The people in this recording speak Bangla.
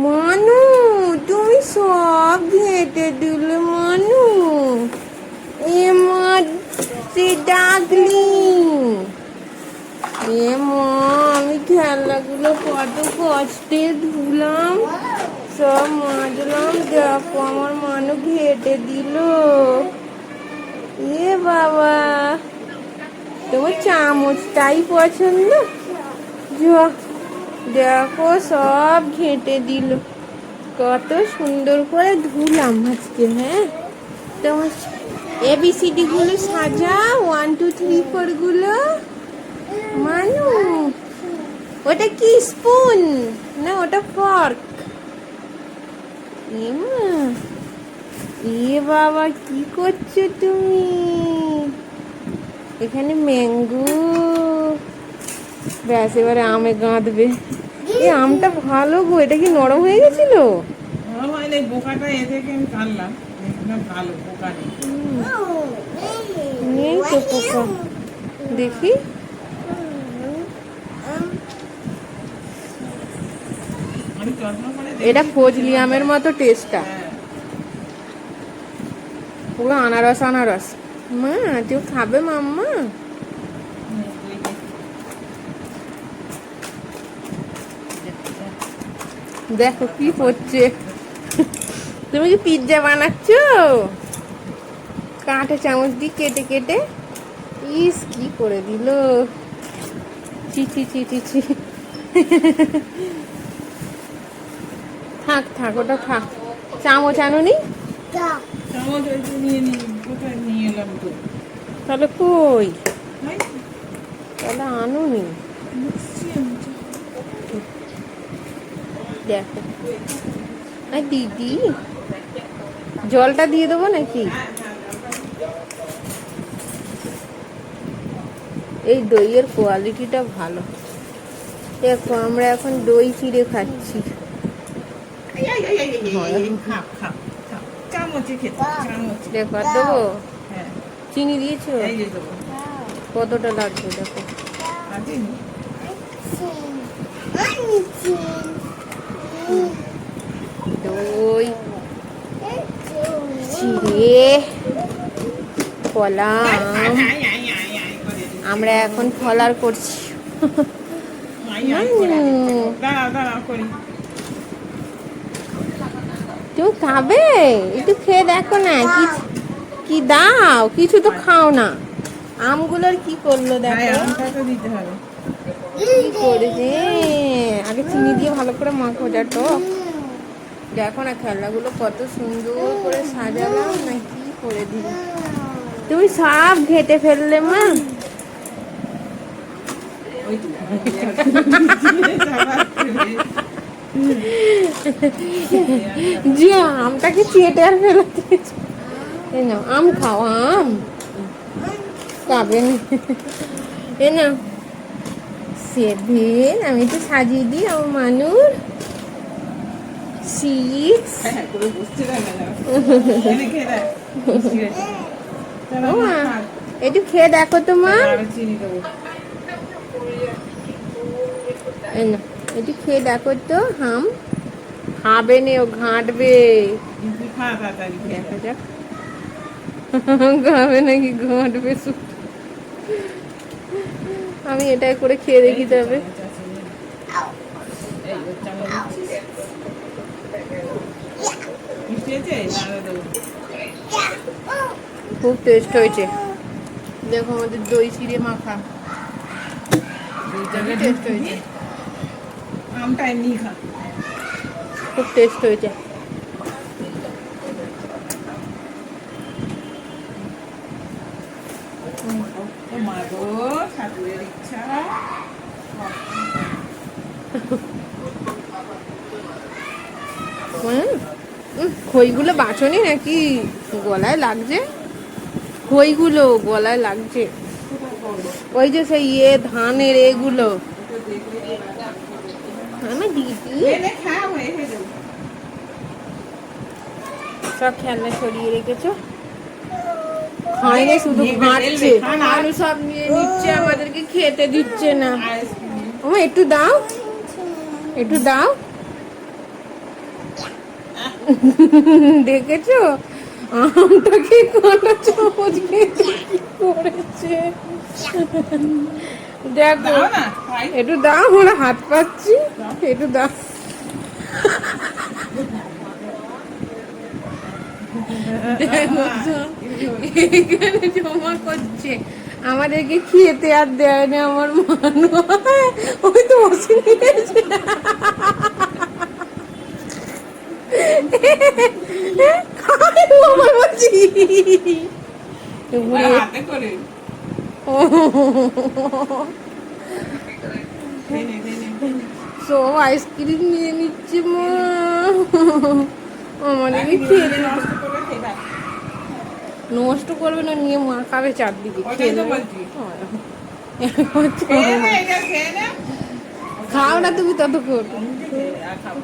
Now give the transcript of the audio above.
মানু তুমি সব ঘেঁটে দিলে মানু। এ মা ডাকলি। এ মা আমি খেলাগুলো কত কষ্টে ধুলাম, সব মাজলাম, দেখো আমার মানু ঘেঁটে দিল। এ বাবা, তোমার চামচটাই পছন্দ? যা দেখো সব ঘেঁটে দিল। কত সুন্দর করে ধুলাম আজকে হ্যাঁ? তোমার এবিসিডি গুলো সাজা ওয়ান টু থ্রি ফোরগুলো। মানু, ওটা কি স্পুন না, ওটা ফর্ক এ বাবা, কি করছ তুমি? এখানে ম্যাঙ্গো ব্যাস এবারে আমে গাঁদবে। এই আমটা ভালো গো এটা কি নরম হয়ে গেছিল? আমার হয় না, বোকাটা এ থেকে আমি কাটলাম। ভালো বোকা নেই। নেই তো পোকা দেখি। এটা ফজলি আমের মতো টেস্টটা পুরো আনারস আনারস। মা তুই খাবে মাম্মা হুম, ওই যে। দেখো কি হচ্ছে। তুমি কি পিৎজা বানাচ্ছ? কাঁটা চামচ দিয়ে কেটে কেটে। ইস কি করে দিল? চি চি চি চি চি থাক থাক ওটা থাক। চামচ আনুনি? তাহলে কই? তাহলে আনুনি। দেখো। আর দিদি। জলটা দিয়ে দেবো নাকি? এই দইয়ের কোয়ালিটিটা ভালো। দেখো আমরা এখন দই চিড়ে খাচ্ছি। দেখো আর দেবো? হ্যাঁ। চিনি দিয়েছ? এই যে দেবো। কতটা লাগবে দেখো? দই, চিড়ে। আমরা এখন ফলার করছি। তুমি খাবে? একটু খেয়ে দেখো না, কি কি দাও? কিছু তো খাও না। আমগুলোর কি করল দেখো? দিতে হবে। করেছে? আগে চিনি দিয়ে ভালো করে মাখো, যা টক দেখো না খেলাগুলো কত সুন্দর করে সাজালাম, না কি করে দিল তুমি সব ঘেটে ফেললে, মা। জি আমটাকে চেটে আর ফেলে দিয়েছে। নাও, আম খাও, আম। খাবেন এ না সেভেন আমি তো সাজিয়ে দিই আমার মানুষ সিক্স। একটু খেয়ে দেখো তো মা। আরও চিনি দেবো। এই না একটু খেয়ে দেখো তো হাম। খাবে নে ও ঘাঁটবে। দেখা যাক। খাবে নাকি ঘাঁটবে শুধু। আমি এটাই করে খেয়ে দেখি দেবো। খুব টেস্ট হয়েছে। দেখো আমাদের দই চিড়ে মাখা। টেস্ট হয়েছে। আমটা এমনি খা। খুব টেস্ট হয়েছে ও মা গো ইচ্ছা খইগুলো বাঁচনি নাকি? গলায় লাগছে? খইগুলো গলায় লাগছে। ওই যে সেই ইয়ে ধানের এগুলো। দিদি? হয়ে সব খেলনা সরিয়ে রেখেছো? খায়নি শুধু নিয়ে ঘাঁটছে ফেলবে, খা না। আলু সব নিয়ে নিচ্ছে আমাদেরকে খেতে দিচ্ছে না। ও একটু দাও। একটু দাও। দেখেছ? আমটাকে কাঁটা চামচ করেছে? দেখো একটু দাও আমরা হাত পাচ্ছি। একটু দাও দেখো তো, এখানে জমা করছে আমাদেরকে খেতে আর দেয় না আমার মানু। ওই তো বসে নিয়েছে আমার বলছি। আইসক্রিম নিয়ে নিচ্ছে মা। আমাদেরকে খেয়ে নষ্ট করবে না নিয়ে মা খাবে চারদিকে নে। খাও না তুমি ততক্ষণ। খাব